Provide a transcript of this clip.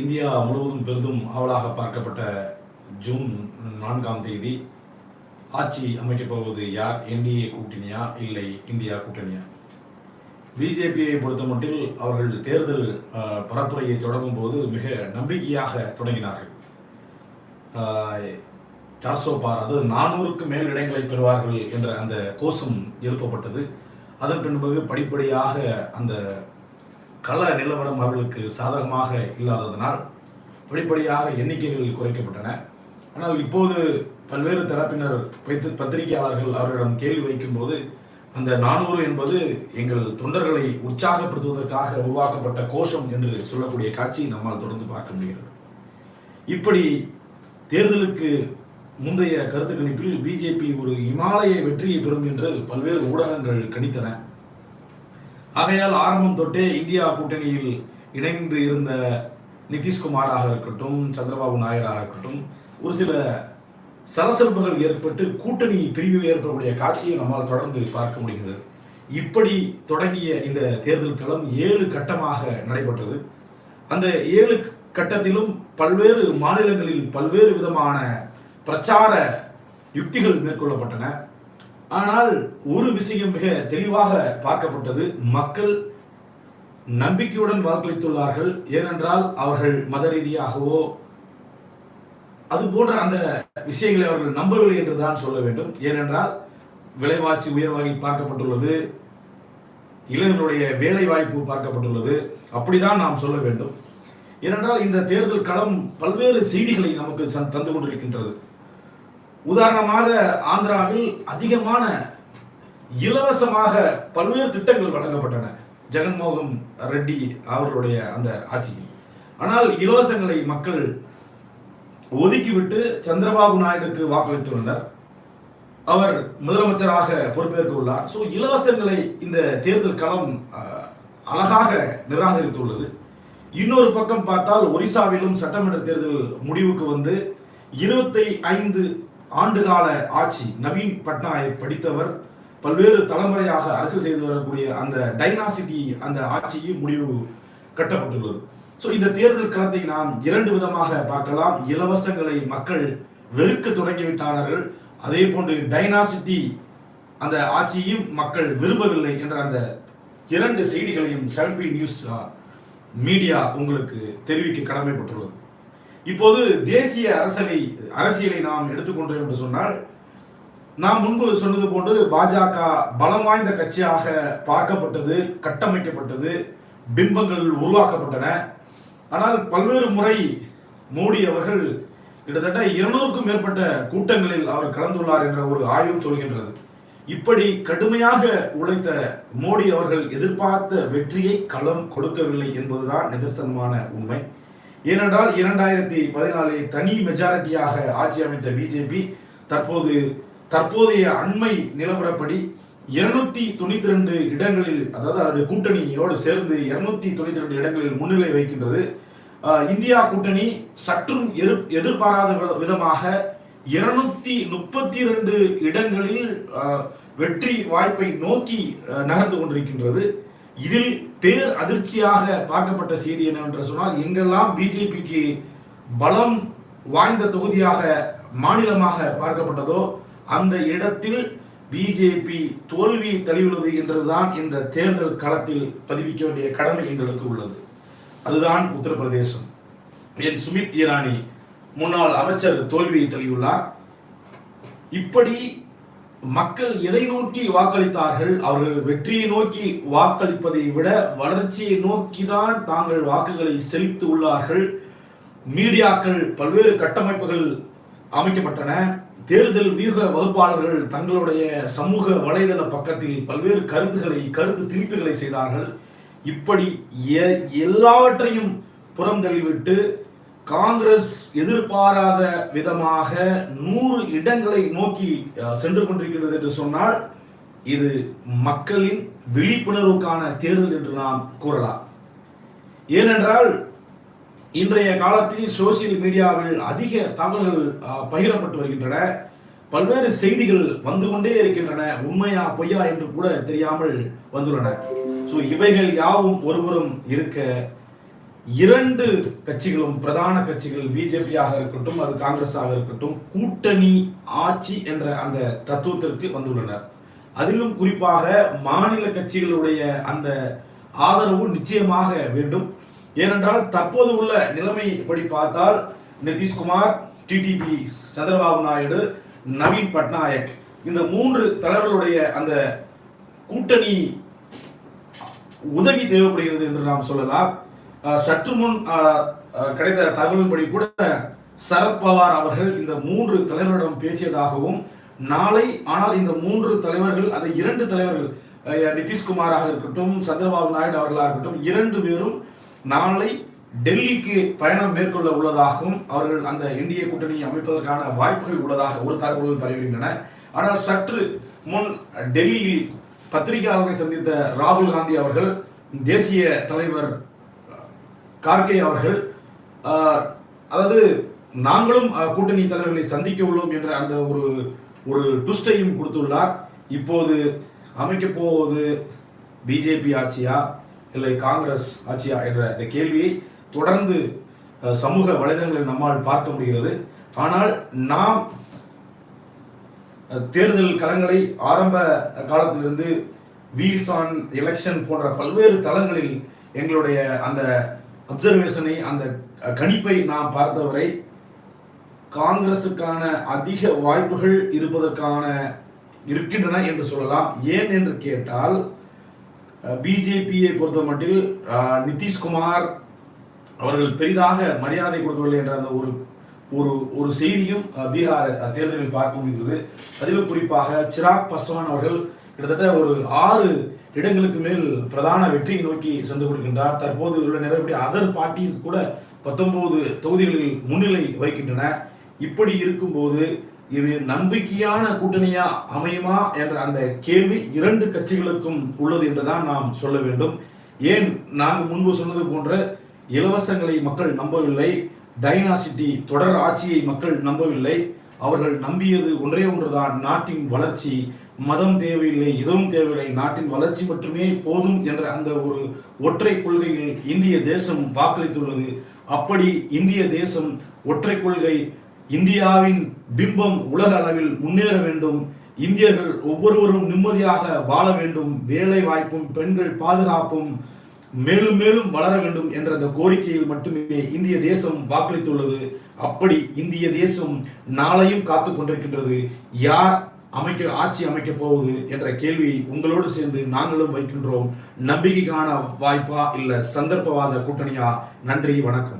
India முழுவதும் பெரிதும் ஆவலாக பார்க்கப்பட்ட ஜூன் நான்காம் தேதி ஆட்சி அமைக்கப் போவது யார்? என்டிஏ கூட்டணியா? இல்லை இந்தியா கூட்டணியா? பிஜேபியை பொறுத்தமட்டில் அவர்கள் தேர்தல் பரப்புரையை தொடங்கும் போது மிக நம்பிக்கையாக தொடங்கினார்கள். சார்சோ பார் அதாவது நானூறுக்கு மேல் இடங்களை பெறுவார்கள் என்ற அந்த கோஷம் எழுப்பப்பட்டது. அதன் பின்பு படிப்படியாக அந்த கள நிலவரம் அவர்களுக்கு சாதகமாக இல்லாததனால் படிப்படியாக எண்ணிக்கைகள் குறைக்கப்பட்டன. ஆனால் இப்போது பல்வேறு தரப்பினர் வைத்து பத்திரிகையாளர்கள் அவர்களிடம் கேள்வி வைக்கும்போது அந்த நானூறு என்பது எங்கள் தொண்டர்களை உற்சாகப்படுத்துவதற்காக உருவாக்கப்பட்ட கோஷம் என்று சொல்லக்கூடிய காட்சி நம்மால் தொடர்ந்து பார்க்க முடிகிறது. இப்படி தேர்தலுக்கு முந்தைய கருத்து கணிப்பில் பிஜேபி ஒரு இமாலய வெற்றியை பெறும் என்று பல்வேறு ஊடகங்கள் கணித்தன. ஆகையால் ஆரம்பம் தொட்டே இந்தியா கூட்டணியில் இணைந்து இருந்த நிதிஷ்குமாராக இருக்கட்டும் சந்திரபாபு நாயராக இருக்கட்டும் ஒரு சில சலசலப்புகள் ஏற்பட்டு கூட்டணி பிரிவு ஏற்படக்கூடிய காட்சியை நம்மால் தொடர்ந்து பார்க்க முடிகிறது. இப்படி தொடங்கிய இந்த தேர்தல் களம் ஏழு கட்டமாக நடைபெற்றது. அந்த ஏழு கட்டத்திலும் பல்வேறு மாநிலங்களில் பல்வேறு விதமான பிரச்சார யுக்திகள் மேற்கொள்ளப்பட்டன. ஆனால் ஒரு விஷயம் மிக தெளிவாக பார்க்கப்பட்டது. மக்கள் நம்பிக்கையுடன் வாக்களித்துள்ளார்கள். ஏனென்றால் அவர்கள் மத ரீதியாகவோ அது போன்ற அந்த விஷயங்களை அவர்கள் நம்பவில்லை என்றுதான் சொல்ல வேண்டும். ஏனென்றால் விலைவாசி உயர்வாகி பார்க்கப்பட்டுள்ளது. இளைஞர்களுடைய வேலை வாய்ப்பு பார்க்கப்பட்டுள்ளது. அப்படிதான் நாம் சொல்ல வேண்டும். ஏனென்றால் இந்த தேர்தல் களம் பல்வேறு செய்திகளை நமக்கு தந்து கொண்டிருக்கின்றது. உதாரணமாக ஆந்திராவில் அதிகமான இலவசமாக பல்வேறு திட்டங்கள் வழங்கப்பட்டன. ஜெகன்மோகன் ரெட்டி அவர்களுடைய அந்த ஆட்சியில் ஆனால் இலவசங்களை மக்கள் ஒதுக்கிவிட்டு சந்திரபாபு நாயுடுக்கு வாக்களித்துள்ளனர் அவர் முதலமைச்சராக பொறுப்பேற்க உள்ளார் ஸோ இலவசங்களை இந்த தேர்தல் களம் அழகாக நிராகரித்துள்ளது. இன்னொரு பக்கம் பார்த்தால் ஒரிசாவிலும் சட்டமன்ற தேர்தல் முடிவுக்கு வந்து இருபத்தி ஐந்து ஆண்டுகால ஆட்சி. நவீன் பட்நாயக் படித்தவர். பல்வேறு தலைமுறையாக அரசு செய்து வரக்கூடிய அந்த டைனாசிட்டி அந்த ஆட்சிக்கு முடிவு கட்டப்பட்டுள்ளது. ஸோ இந்த தேர்தல் களத்தை நாம் இரண்டு விதமாக பார்க்கலாம். இலவசங்களை மக்கள் வெறுக்க தொடங்கிவிட்டார்கள். அதே போன்று டைனாசிட்டி அந்த ஆட்சியும் மக்கள் விரும்பவில்லை என்ற அந்த இரண்டு செய்திகளையும் செல்பி நியூஸ் மீடியா உங்களுக்கு தெரிவிக்க கடமைப்பட்டுள்ளது. இப்போது தேசிய அரசியலை அரசியலை நாம் எடுத்துக்கொண்டோம் என்று சொன்னால் நாம் முன்பு சொன்னது போன்று பாஜக பலம் வாய்ந்த கட்சியாக பார்க்கப்பட்டது கட்டமைக்கப்பட்டது பிம்பங்கள் உருவாக்கப்பட்டன. ஆனால் பல்வேறு முறை மோடி அவர்கள் கிட்டத்தட்ட இருநூறுக்கும் மேற்பட்ட கூட்டங்களில் அவர் கலந்துள்ளார் என்ற ஒரு ஆய்வும் சொல்கின்றது. இப்படி கடுமையாக உழைத்த மோடி அவர்கள் எதிர்பார்த்த வெற்றியை களம் கொடுக்கவில்லை என்பதுதான் நிதர்சனமான உண்மை. ஏனென்றால் இரண்டாயிரத்தி பதினாலில் தனி மெஜாரிட்டியாக ஆட்சி அமைத்த பிஜேபி தற்போது தற்போதைய அண்மை நிலவரப்படி இருநூத்தி தொண்ணூத்தி ரெண்டு இடங்களில் அதாவது அது கூட்டணியோடு சேர்ந்து இருநூத்தி தொண்ணூத்தி ரெண்டு இடங்களில் முன்னிலை வைக்கின்றது இந்தியா கூட்டணி சற்றும் எதிர் எதிர்பாராத விதமாக இருநூத்தி முப்பத்தி ரெண்டு இடங்களில் வெற்றி வாய்ப்பை நோக்கி நகர்ந்து கொண்டிருக்கின்றது. இதில் பேர் அதிர்ச்சியாக பார்க்கப்பட்ட செய்தி என்னவென்று சொன்னால் எங்கெல்லாம் பிஜேபிக்கு பலம் வாய்ந்த தொகுதியாக மாநிலமாக பார்க்கப்பட்டதோ அந்த இடத்தில் பிஜேபி தோல்வி தழுவியுள்ளது என்றுதான் இந்த தேர்தல் களத்தில் பதிவிக்க வேண்டிய கடமை எங்களுக்கு உள்ளது. அதுதான் உத்தரப்பிரதேசம். என் சுமித் ஈரானி முன்னாள் அமைச்சர் தோல்வியை தழுவியுள்ளார். இப்படி மக்கள் எதை நோக்கி வாக்களித்தார்கள்? அவர்கள் வெற்றியை நோக்கி வாக்களிப்பதை விட வளர்ச்சியை நோக்கி தான் தாங்கள் வாக்குகளை செலுத்தி உள்ளார்கள். மீடியாக்கள் பல்வேறு கட்டமைப்புகள் அமைக்கப்பட்டன. தேர்தல் வியூக வகுப்பாளர்கள் தங்களுடைய சமூக வலைதள பக்கத்தில் பல்வேறு கருத்துக்களை கருத்து திணிப்புகளை செய்தார்கள். இப்படி எல்லாவற்றையும் புறம் தள்ளிவிட்டு காங்கிரஸ் எதிர்பாராத விதமாக நூறு இடங்களை நோக்கி சென்று கொண்டிருக்கிறது என்று சொன்னால் இது மக்களின் விழிப்புணர்வுக்கான தேர்தல் என்று நாம் கூறலாம். ஏனென்றால் இன்றைய காலத்தில் சோசியல் மீடியாவில் அதிக தகவல்கள் பகிரப்பட்டு வருகின்றன. பல்வேறு செய்திகள் வந்து கொண்டே இருக்கின்றன. உண்மையா பொய்யா என்று கூட தெரியாமல் வந்துள்ளன. ஸோ இவைகள் யாவும் ஒருவரும் இருக்க இரண்டு கட்சிகளும் பிரதான கட்சிகள் பிஜேபியாக இருக்கட்டும் அது காங்கிரஸாக இருக்கட்டும் கூட்டணி ஆட்சி என்ற அந்த தத்துவத்திற்கு வந்துள்ளனர். அதிலும் குறிப்பாக மாநில கட்சிகளுடைய அந்த ஆதரவு நிச்சயமாக வேண்டும். ஏனென்றால் தற்போது உள்ள நிலைமைப்படி பார்த்தால் நிதிஷ்குமார் டிடிபி சந்திரபாபு நாயுடு நவீன் பட்நாயக் இந்த மூன்று தலைவர்களுடைய அந்த கூட்டணி உதவி தேவைப்படுகிறது என்று நாம் சொல்லலாம். சற்று முன் கிடைத்த தகவலின்படி கூட சரத்பவார் அவர்கள் இந்த மூன்று தலைவர்களிடம் பேசியதாகவும் நாளை ஆனால் இந்த மூன்று தலைவர்கள் அதை இரண்டு தலைவர்கள் நிதிஷ்குமாராக இருக்கட்டும் சந்திரபாபு நாயுடு அவர்களாக இருக்கட்டும் இரண்டு பேரும் நாளை டெல்லிக்கு பயணம் மேற்கொள்ள உள்ளதாகவும் அவர்கள் அந்த இந்திய கூட்டணி அமைப்பதற்கான வாய்ப்புகள் உள்ளதாக ஒரு தகவல்கள் பரவுகின்றன ஆனால் சற்று முன் டெல்லியில் பத்திரிகையாளர்களை சந்தித்த ராகுல் காந்தி அவர்கள் தேசிய தலைவர் கார்கே அவர்கள் அதாவது நாங்களும் கூட்டணி தலைவர்களை சந்திக்க உள்ளோம் என்ற அந்த ஒரு ஒரு டுஸ்டையும் கொடுத்துள்ளார். இப்போது அமைக்கப் போவது பிஜேபி ஆட்சியா இல்லை காங்கிரஸ் ஆட்சியா என்ற இந்த கேள்வியை தொடர்ந்து சமூக வலைதளங்களில் நம்மால் பார்க்க முடிகிறது. ஆனால் நாம் தேர்தல் களங்களை ஆரம்ப காலத்திலிருந்து வீல்ஸ் ஆன் எலெக்ஷன் போன்ற பல்வேறு தளங்களில் எங்களுடைய அந்த அப்சர்வேஷனை அந்த கணிப்பை நாம் பார்த்தவரை காங்கிரசுக்கான அதிக வாய்ப்புகள் இருப்பதற்கான இருக்கின்றன என்று சொல்லலாம். ஏன் என்று கேட்டால் பிஜேபியை பொறுத்த மட்டில் நிதிஷ்குமார் அவர்கள் பெரிதாக மரியாதை கொடுக்கவில்லை என்ற அந்த ஒரு ஒரு ஒரு செய்தியும் பீகார் தேர்தலில் பார்க்க முடிந்தது. அதிலும் குறிப்பாக சிராக் பஸ்வான் அவர்கள் கிட்டத்தட்ட ஒரு ஆறு இடங்களுக்கு மேல் பிரதான வெற்றியை நோக்கி சென்று கொடுக்கின்றார் தற்போது உள்ள நிறைய அதர் பார்ட்டிஸ் கூட பத்தொன்பது தொகுதிகளில் முன்னிலை வைக்கின்றன இப்படி இருக்கும்போது இது நம்பிக்கையான கூட்டணியா அமையுமா என்ற அந்த கேள்வி இரண்டு கட்சிகளுக்கும் உள்ளது என்றுதான் நாம் சொல்ல வேண்டும். ஏன் நாங்கள் முன்பு சொன்னது போன்ற இலவசங்களை மக்கள் நம்பவில்லை டைனாசிட்டி தொடர் ஆட்சியை மக்கள் நம்பவில்லை அவர்கள் நம்பியது ஒன்றே ஒன்றுதான் நாட்டின் வளர்ச்சி மதம் தேவையில்லை எதுவும் தேவையில்லை நாட்டின் வளர்ச்சி மட்டுமே போதும் என்ற அந்த ஒரு ஒற்றை கொள்கையில் இந்திய தேசம் வாக்களித்துள்ளது. அப்படி இந்திய தேசம் ஒற்றை கொள்கை இந்தியாவின் பிம்பம் உலக அளவில் முன்னேற வேண்டும் இந்தியர்கள் ஒவ்வொருவரும் நிம்மதியாக வாழ வேண்டும் வேலை வாய்ப்பும் பெண்கள் பாதுகாப்பும் மேலும் மேலும் வளர வேண்டும் என்ற அந்த கோரிக்கையில் மட்டுமே இந்திய தேசம் வாக்களித்துள்ளது. அப்படி இந்திய தேசம் நாளையும் காத்து கொண்டிருக்கின்றது. யார் அமைக்க ஆட்சி அமைக்கப் போகுது என்ற கேள்வியை உங்களோடு சேர்ந்து நாங்களும் வைக்கின்றோம். நம்பிக்கைக்கான வாய்ப்பா இல்லை சந்தர்ப்பவாத கூட்டணியா? நன்றி வணக்கம்.